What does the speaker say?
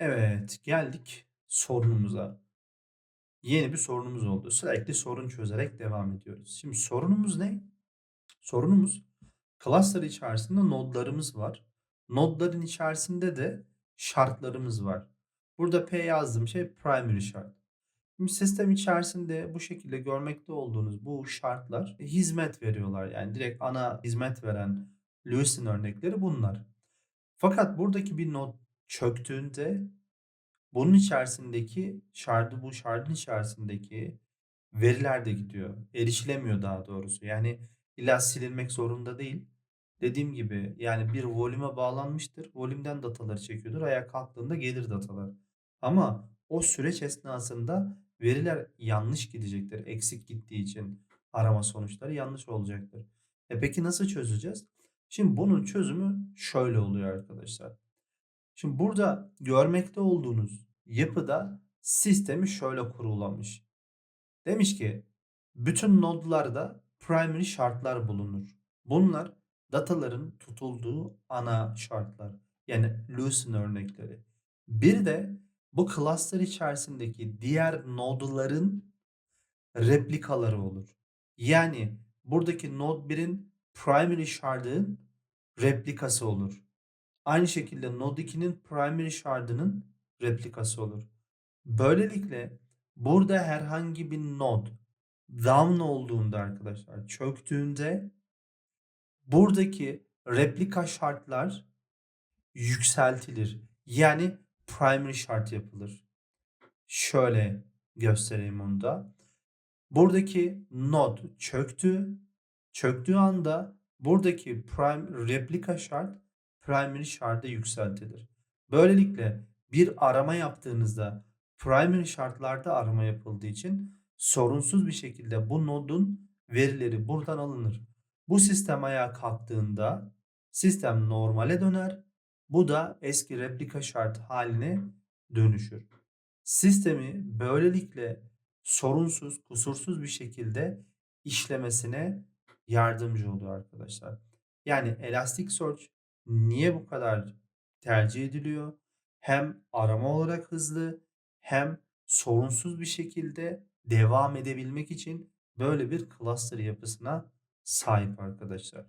Evet, geldik sorunumuza. Yeni bir sorunumuz oldu. Sürekli sorun çözerek devam ediyoruz. Şimdi sorunumuz ne? Sorunumuz cluster içerisinde nodlarımız var. Nodların içerisinde de şartlarımız var. Burada P yazdığım şey primary şart. Şimdi sistem içerisinde bu şekilde görmekte olduğunuz bu şartlar hizmet veriyorlar. Yani direkt ana hizmet veren Lewis'in örnekleri bunlar. Fakat buradaki bir nod çöktüğünde bunun içerisindeki şardı bu şardın içerisindeki veriler de gidiyor. Erişilemiyor daha doğrusu. Yani illa silinmek zorunda değil. Dediğim gibi yani bir volüme bağlanmıştır. Volümden dataları çekiyordur. Ayağa kalktığında gelir datalar. Ama o süreç esnasında veriler yanlış gidecektir. Eksik gittiği için arama sonuçları yanlış olacaktır. E peki nasıl çözeceğiz? Şimdi bunun çözümü şöyle oluyor arkadaşlar. Şimdi burada görmekte olduğunuz yapıda sistemi şöyle kurulamış. Demiş ki bütün nodlarda primary şartlar bulunur. Bunlar dataların tutulduğu ana şartlar. Yani Lewison örnekleri. Bir de bu cluster içerisindeki diğer nodların replikaları olur. Yani buradaki node 1'in primary shard'ın replikası olur. Aynı şekilde Node 2'nin primary shard'ının replikası olur. Böylelikle burada herhangi bir node down olduğunda arkadaşlar çöktüğünde buradaki replika şartlar yükseltilir. Yani primary şart yapılır. Şöyle göstereyim onu da. Buradaki node çöktü. Çöktüğü anda buradaki prime replika şart primary shard'a yükseltilir. Böylelikle bir arama yaptığınızda primary şartlarda arama yapıldığı için sorunsuz bir şekilde bu nodun verileri buradan alınır. Bu sistem ayağa kalktığında sistem normale döner. Bu da eski replika şart haline dönüşür. Sistemi böylelikle sorunsuz, kusursuz bir şekilde işlemesine yardımcı oluyor arkadaşlar. Yani Elasticsearch niye bu kadar tercih ediliyor? Hem arama olarak hızlı hem sorunsuz bir şekilde devam edebilmek için böyle bir cluster yapısına sahip arkadaşlar.